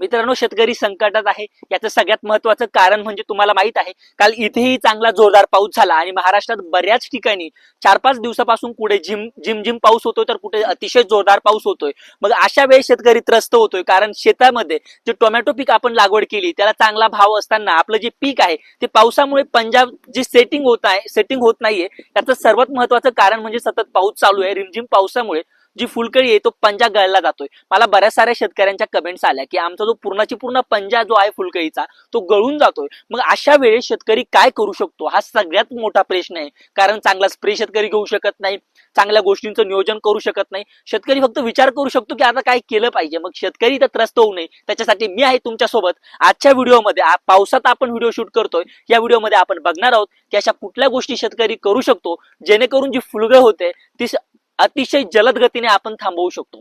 मित्रांनो शेतकरी संकटात आहे. याचं सगळ्यात महत्वाचं कारण म्हणजे तुम्हाला माहीत आहे काल इथेही चांगला जोरदार पाऊस झाला आणि महाराष्ट्रात बऱ्याच ठिकाणी चार पाच दिवसापासून कुठे झिम झिम झिम पाऊस होतोय तर कुठे अतिशय जोरदार पाऊस होतोय. मग अशा वेळेस शेतकरी त्रस्त होतोय कारण शेतामध्ये जे टोमॅटो पीक आपण लागवड केली त्याला चांगला भाव असताना आपलं जे पीक आहे ते पावसामुळे पंजाब जे सेटिंग होत आहे सेटिंग होत नाहीये त्याचं सर्वात महत्वाचं कारण म्हणजे सतत पाऊस चालू आहे. रिमझिम पावसामुळे जी फुलकळी आहे तो पंजा गळला जातोय. मला बऱ्याच साऱ्या शेतकऱ्यांच्या कमेंट्स आल्या की आमचा जो पूर्णाची पूर्ण पंजा जो आहे फुलकळीचा तो गळून जातोय. मग अशा वेळेस शेतकरी काय करू शकतो? हा सगळ्यात मोठा प्रश्न आहे. कारण चांगला स्प्रे शेतकरी घेऊ शकत नाही चांगल्या गोष्टींचं नियोजन करू शकत नाही. शेतकरी फक्त विचार करू शकतो की आता काय केलं पाहिजे. मग शेतकरी तर त्रस्त होऊ नये. त्याच्यासाठी मी आहे तुमच्यासोबत. आजच्या व्हिडिओमध्ये पावसात आपण व्हिडिओ शूट करतोय. या व्हिडिओमध्ये आपण बघणार आहोत की अशा कुठल्या गोष्टी शेतकरी करू शकतो जेणेकरून जी फुलगळ होते ती अतिशय जलद गतीने आपण थांबवू शकतो.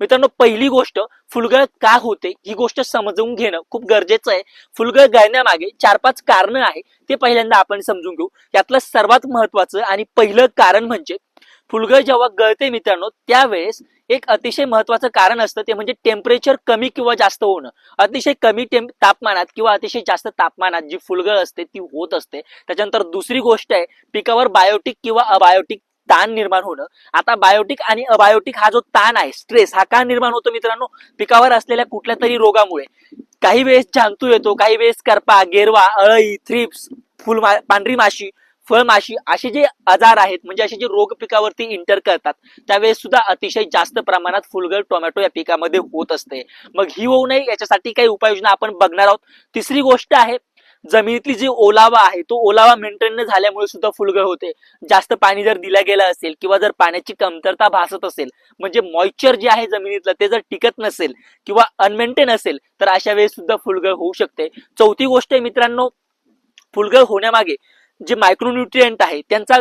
मित्रांनो पहिली गोष्ट फुलगळ का होते ही गोष्ट समजून घेणं खूप गरजेचं आहे. फुलगळ गळण्यामागे चार पाच कारण आहे ते पहिल्यांदा आपण समजून घेऊ. यातलं सर्वात महत्वाचं आणि पहिलं कारण म्हणजे फुलगळ जेव्हा गळते मित्रांनो त्यावेळेस एक अतिशय महत्वाचं कारण असतं ते म्हणजे टेम्परेचर कमी किंवा जास्त होणं. अतिशय कमी टेम्प तापमानात किंवा अतिशय जास्त तापमानात जी फुलगळ असते ती होत असते. त्याच्यानंतर दुसरी गोष्ट आहे पिकावर बायोटिक किंवा अबायोटिक ताण निर्माण होणं. आता बायोटिक आणि अबायोटिक हा जो ताण आहे स्ट्रेस हा का निर्माण होतो मित्रांनो? पिकावर असलेल्या कुठल्या तरी रोगामुळे. काही वेळेस जांतू येतो काही वेळेस करपा गेरवा अळई थ्रिप्स फुल मा- पांढरी माशी फळमाशी असे जे आजार आहेत म्हणजे असे जे रोग पिकावरती इंटर करतात त्यावेळेस सुद्धा अतिशय जास्त प्रमाणात फुलगळ टोमॅटो या पिकामध्ये होत असते. मग ही होऊ नये याच्यासाठी काही उपाययोजना आपण बघणार आहोत. तिसरी गोष्ट आहे जमिनीतली जी ओलावा आहे तो ओलावा मेंटेन न झाल्यामुळे सुद्धा फुलगळ होते. जास्त पाणी जर दिलं गेलं असेल किंवा जर पाण्याची कमतरता भासत असेल म्हणजे मॉइश्चर जे आहे जमिनीतलं ते जर टिकत नसेल किंवा अनमेंटेन असेल तर अशा वेळेस सुद्धा फुलगळ होऊ शकते. चौथी गोष्ट आहे मित्रांनो फुलगळ होण्यामागे जे मायक्रोन्युट्रियंट आहे त्यांचा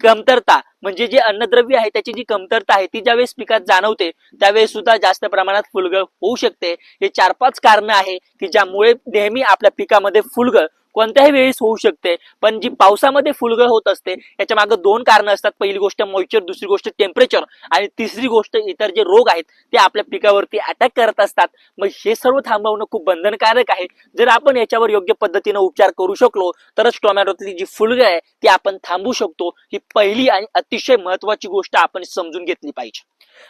कमतरता म्हणजे जे अन्नद्रव्य आहे त्याची जी कमतरता आहे ती ज्यावेळेस पिकात जाणवते त्यावेळेस सुद्धा जास्त प्रमाणात फुलगळ होऊ शकते. हे चार पाच कारण आहे की ज्यामुळे नेहमी आपल्या पिकामध्ये फुलगळ कोणत्याही वेळेस होऊ शकते. पण जी पावसामध्ये फुलगळ होत असते याच्या मागे दोन कारण असतात. पहिली गोष्ट मॉइश्चर दुसरी गोष्ट टेम्परेचर आणि तिसरी गोष्ट इतर जे रोग आहेत ते आपल्या पिकावरती अटॅक करत असतात. मग हे सर्व थांबवणं खूप बंधनकारक आहे. जर आपण याच्यावर योग्य पद्धतीनं उपचार करू शकलो तरच टोमॅटोतली जी फुलगळ आहे ती आपण थांबू शकतो. ही पहिली आणि अतिशय महत्वाची गोष्ट आपण समजून घेतली पाहिजे.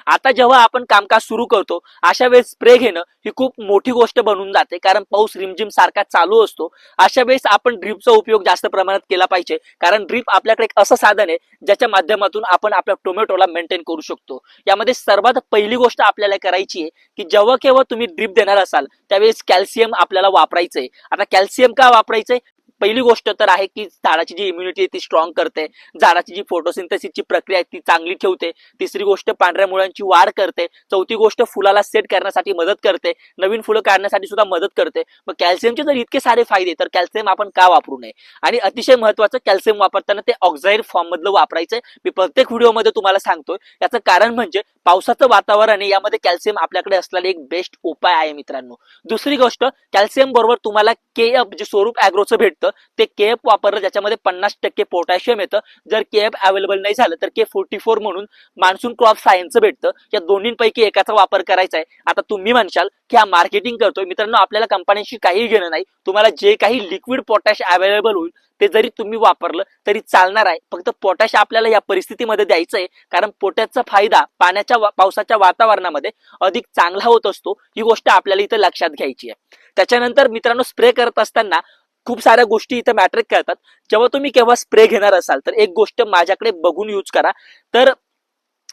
आता जेव्हा आपण कामकाज सुरू करतो अशा वेळेस स्प्रे घेणं ही खूप मोठी गोष्ट बनून जाते. कारण पाऊस रिमझिम सारखा चालू असतो. अशा त्यावेळेस आपण ड्रीपचा उपयोग जास्त प्रमाणात केला पाहिजे. कारण ड्रीप आपल्याकडे एक असं साधन आहे ज्याच्या माध्यमातून आपण आपल्या टोमॅटोला मेंटेन करू शकतो. यामध्ये सर्वात पहिली गोष्ट आपल्याला करायची आहे की जेव्हा केव्हा तुम्ही ड्रीप देणार असाल त्यावेळेस कॅल्शियम आपल्याला वापरायचंय. आता कॅल्शियम का वापरायचंय? पहिली गोष्ट तर आहे की झाडाची जी इम्युनिटी आहे ती स्ट्रॉंग करते. झाडाची जी फोटोसिंथेसिसची प्रक्रिया आहे ती चांगली ठेवते. तिसरी गोष्ट पांढऱ्या मुळांची वाढ करते. चौथी गोष्ट फुलाला सेट करण्यासाठी मदत करते. नवीन फुलं काढण्यासाठी सुद्धा मदत करते. मग कॅल्शियमचे जर इतके सारे फायदे तर कॅल्शियम आपण का वापरू नये? आणि अतिशय महत्वाचं कॅल्शियम वापरताना ते ऑक्झाईड फॉर्म मधलं वापरायचंय. मी प्रत्येक व्हिडिओमध्ये तुम्हाला सांगतोय. याचं कारण म्हणजे पावसाचं वातावरण आहे यामध्ये कॅल्शियम आपल्याकडे असलेला एक बेस्ट उपाय आहे मित्रांनो. दुसरी गोष्ट कॅल्शियम बरोबर तुम्हाला केएफ जे स्वरूप अॅग्रोचं भेटतं ते केएफ वापरलं ज्याच्यामध्ये पन्नास टक्के पोटॅशियम येतं. जर केएफ अवेलेबल नाही झालं तर के फोर्टी फोर म्हणून मान्सून क्रॉप सायन्सचं भेटतं. या दोन्हींपैकी एकाचा वापर करायचा आहे. आता तुम्ही म्हणशाल की हा मार्केटिंग करतोय. मित्रांनो आपल्याला कंपन्यांशी काही घेणं नाही. तुम्हाला जे काही लिक्विड पोटॅश अवेलेबल होईल ते जरी तुम्ही वापरलं तरी चालणार आहे. फक्त पोटॅश आपल्याला या परिस्थितीमध्ये द्यायचं आहे कारण पोटॅशचा फायदा पाण्याच्या पावसाच्या वातावरणामध्ये अधिक चांगला होत असतो. ही गोष्ट आपल्याला इथं लक्षात घ्यायची आहे. त्याच्यानंतर मित्रांनो स्प्रे करत असताना खूप साऱ्या गोष्टी इथं मॅटर करतात. जेव्हा तुम्ही केव्हा स्प्रे घेणार असाल तर एक गोष्ट माझ्याकडे बघून यूज करा. तर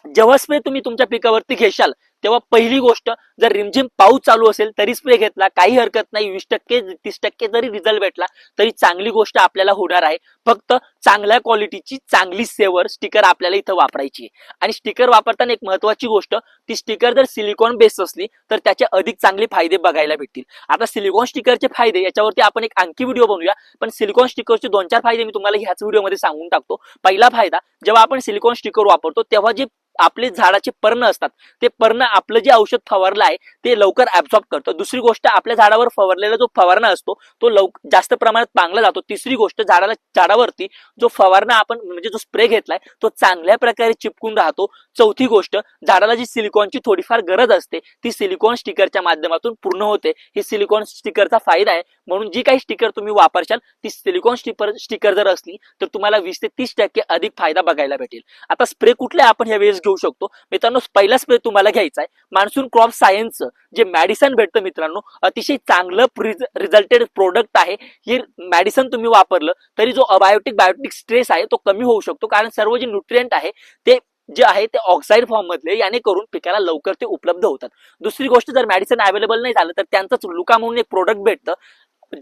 जेव्हा स्प्रे तुम्ही तुमच्या पिकावरती घेशाल तेव्हा पहिली गोष्ट जर रिमझिम पाऊस चालू असेल तरी स्प्रे घेतला काही हरकत नाही वीस टक्के तीस टक्के जरी रिझल्ट भेटला तरी चांगली गोष्ट आपल्याला होणार आहे. फक्त चांगल्या क्वालिटीची चांगली सेवर स्टिकर आपल्याला इथं वापरायची आहे. आणि स्टिकर वापरताना एक महत्वाची गोष्ट ती स्टिकर जर सिलिकॉन बेस असली तर त्याचे अधिक चांगले फायदे बघायला भेटतील. आता सिलिकॉन स्टिकरचे फायदे याच्यावरती आपण एक आणखी व्हिडिओ बनवूया. पण सिलिकॉन स्टिकरचे दोन चार फायदे मी तुम्हाला ह्याच व्हिडिओमध्ये सांगून टाकतो. पहिला फायदा जेव्हा आपण सिलिकॉन स्टिकर वापरतो तेव्हा जे आपले झाडाचे पर्ण असतात ते पर्ण ना आपलं जे औषध फवारलं आहे ते लवकर ऍब्झॉर्ब करतं. दुसरी गोष्ट आपल्या झाडावर फवारलेला जो फवारणा असतो तो लव जास्त प्रमाणात पांगला जातो. तिसरी गोष्ट झाडाला झाडावरती जो फवारणा आपण म्हणजे जो स्प्रे घेतलाय तो चांगल्या प्रकारे चिपकून राहतो. चौथी गोष्ट झाडाला जी सिलिकॉनची थोडीफार गरज असते ती सिलिकॉन स्टिकरच्या माध्यमातून पूर्ण होते. ही सिलिकॉन स्टिकरचा फायदा आहे. म्हणून जी काही स्टिकर तुम्ही वापरशाल ती सिलिकॉन स्टिकर स्टिकर जर असली तर तुम्हाला वीस ते तीस टक्के अधिक फायदा बघायला भेटेल. आता स्प्रे कुठल्या आपण ह्या वेळेस घेऊ शकतो? मित्रांनो पहिला स्प्रे तुम्हाला घ्यायचा आहे. मान्सून क्रॉप सायन्सचं जे मॅडिसन भेटतं मित्रांनो अतिशय चांगलं रिझल्टेड प्रोडक्ट आहे. हे मॅडिसन तुम्ही वापरलं तरी जो अबायोटिक बायोटिक स्ट्रेस आहे तो कमी होऊ शकतो. कारण सर्व जे न्यूट्रियंट आहे ते जे आहे ते ऑक्साईड फॉर्म मधले याने करून पिकाला लवकर ते उपलब्ध होतात. दुसरी गोष्ट जर मेडिसिन अवेलेबल नाही झालं तर त्यांचंच लुका म्हणून एक प्रोडक्ट भेटतं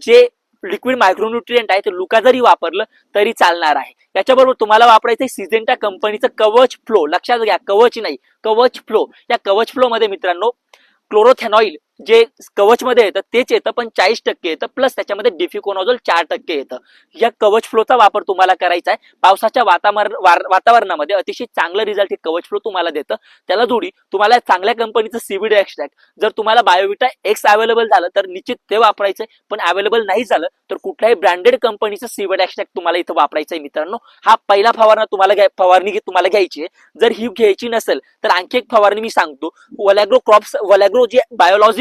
जे लिक्विड मायक्रोन्युट्रियंट आहे ते लुका जरी वापरलं तरी चालणार आहे. याच्याबरोबर तुम्हाला वापरायचं सिजेंटा कंपनीचं कवच फ्लो लक्षात घ्या कवच नाही कवच फ्लो या कवच फ्लो मध्ये मित्रांनो क्लोरोथेनॉइल जे कवच मध्ये येतं तेच येतं पण चाळीस टक्के येतं प्लस त्याच्यामध्ये डिफिकोनॉझोल चार टक्के येतं. या कवच फ्लोचा वापर तुम्हाला करायचा आहे. पावसाच्या वातावरण वातावरणामध्ये अतिशय चांगलं रिझल्ट हे कवच फ्लो तुम्हाला देतं. त्याला जोडी तुम्हाला चांगल्या कंपनीचं सीबीड एक्स्ट्रॅक्ट जर तुम्हाला बायोविटा एक्स अवेलेबल झालं तर निश्चित ते वापरायचंय. पण अवेलेबल नाही झालं तर कुठल्याही ब्रँडेड कंपनीचं सीबीड एक्स्ट्रॅक्ट तुम्हाला इथं वापरायचं आहे मित्रांनो. हा पहिला फवारणा तुम्हाला फवारणी तुम्हाला घ्यायची आहे. जर ही घ्यायची नसेल तर आणखी एक फवारणी मी सांगतो. वलॅग्रो क्रॉप्स वलॅग्रो जे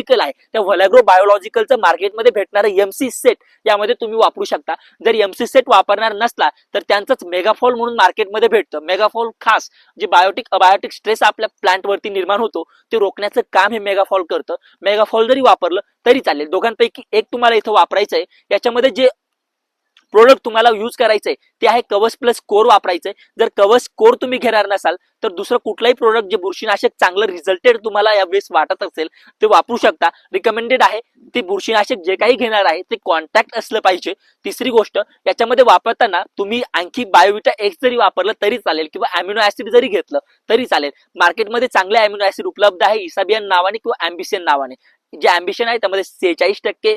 बायोलॉजिकल आहे. त्या व्हलॅग्रो बायोलॉजिकलचं मार्केटमध्ये भेटणारं एमसी सेट यामध्ये तुम्ही वापरू शकता. जर एमसी सेट वापरणार नसला तर त्यांचंच मेगाफॉल म्हणून मार्केटमध्ये भेटतं. मेगाफॉल खास जे बायोटिक अबायोटिक स्ट्रेस आपल्या प्लांटवरती निर्माण होतो ते रोखण्याचं काम हे मेगाफॉल करतं. मेगाफॉल जरी वापरलं तरी चालेल. दोघांपैकी एक तुम्हाला इथं वापरायचं आहे याच्यामध्ये जे प्रोडक्ट तुम्हाला यूज करायचंय ते आहे कवच प्लस कोर वापरायचंय. जर कवच कोर तुम्ही घेणार नसाल तर दुसरं कुठलाही प्रोडक्ट जे बुरशीनाशक चांगलं रिझल्टेड तुम्हाला या वेळेस वाटत असेल ते वापरू शकता. रिकमेंडेड आहे ते बुरशीनाशक जे काही घेणार आहे ते कॉन्टॅक्ट असलं पाहिजे. तिसरी गोष्ट याच्यामध्ये वापरताना तुम्ही आणखी बायोविटा एक्स जरी वापरलं तरी चालेल. किंवा अॅमिनो ऍसिड जरी घेतलं तरी चालेल. मार्केटमध्ये चांगले अॅमिनो ऍसिड उपलब्ध आहे इसाबियन नावाने किंवा अँबिशियन नावाने. जे अँबिशन आहे त्यामध्ये सेहेचाळीस टक्के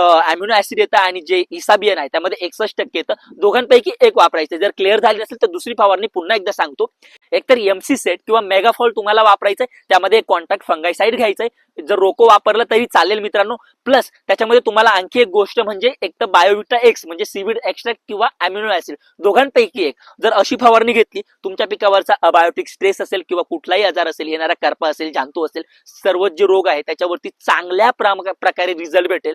अॅमिनो ऍसिड येतं आणि जे इसाबियन आहे त्यामध्ये एकसष्ट टक्के येतं. दोघांपैकी एक वापरायचं जर क्लिअर झाली नसेल तर दुसरी फवारणी पुन्हा एकदा सांगतो. एकतर एमसी सेट किंवा मेगाफॉल तुम्हाला वापरायचंय त्यामध्ये कॉन्टॅक्ट फंगाईसाईड घ्यायचंय जर रोको वापरलं तरी चालेल मित्रांनो. प्लस त्याच्यामध्ये तुम्हाला आणखी एक गोष्ट म्हणजे एक तर बायोविटा एक्स म्हणजे सीविड एक्स्ट्रॅक्ट किंवा अॅमिनो ऍसिड दोघांपैकी एक. जर अशी फवारणी घेतली तुमच्या पिकावरचा अबायोटिक स्ट्रेस असेल किंवा कुठलाही आजार असेल येणारा करपा असेल जांतू असेल सर्व जे रोग आहे त्याच्यावरती चांगल्या प्रमा- प्रकारे रिझल्ट भेटेल.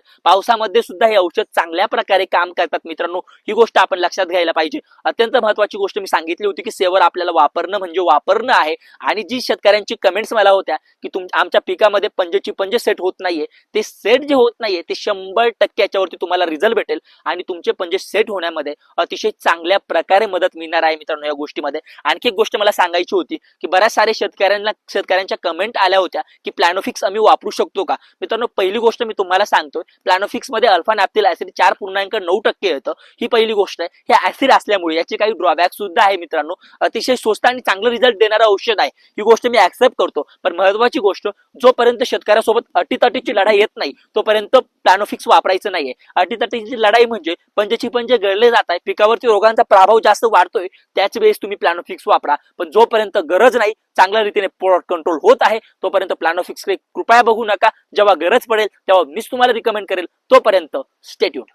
पावसामध्ये सुद्धा हे औषध चांगल्या प्रकारे काम करतात मित्रांनो. ही गोष्ट आपण लक्षात घ्यायला पाहिजे. अत्यंत महत्वाची गोष्ट मी सांगितली होती की सेवर आपल्याला वापरणं म्हणजे वापरणं आहे. आणि जी शेतकऱ्यांची कमेंट्स मला होत्या की तुम आमच्या पिकामध्ये पंजेची पंजे सेट होत नाहीये. ते सेट जे होत नाहीये ते शंभर टक्के याच्यावरती तुम्हाला रिझल्ट भेटेल. आणि तुमचे पंजे सेट होण्यामध्ये अतिशय चांगल्या प्रकारे मदत मिळणार आहे मित्रांनो या गोष्टीमध्ये. आणखी एक गोष्ट मला सांगायची होती की बऱ्याच सारे शेतकऱ्यांना शेतकऱ्यांच्या कमेंट आल्या होत्या की प्लॅनोफिक्स आम्ही वापरू शकतो का? मित्रांनो पहिली गोष्ट मी तुम्हाला सांगतोय. प्लॅनोफिक्स मध्ये अल्फा नॅप्थिल ऍसिड चार पूर्णांक नऊ टक्के येतं. ही पहिली गोष्ट आहे. हे ऍसिड असल्यामुळे याचे काही ड्रॉबॅक सुद्धा आहे मित्रांनो. अतिशय स्वस्त आणि चांगलं रिझल्ट देणारं औषध आहे. ही गोष्ट मी ऍक्सेप्ट करतो. पण महत्वाची गोष्ट जोपर्यंत शेतकऱ्यासोबत अटीतटीची लढाई येत नाही तोपर्यंत प्लॅनोफिक्स वापरायचं नाहीये. अटीतटीची लढाई म्हणजे पंजची पंजे गळले जात आहे. पिकावरती रोगांचा प्रभाव जास्त वाढतोय त्याच वेळेस तुम्ही प्लॅनोफिक्स वापरा. पण जोपर्यंत गरज नाही चांगल्या रीतीने प्रोडक्ट कंट्रोल होत आहे तोपर्यंत प्लॅनोफिक्स कृपया बघू नका. जेव्हा गरज पडेल तेव्हा मीच तुम्हाला रिकमेंड करेल. तोपर्यंत स्टेट्यूट.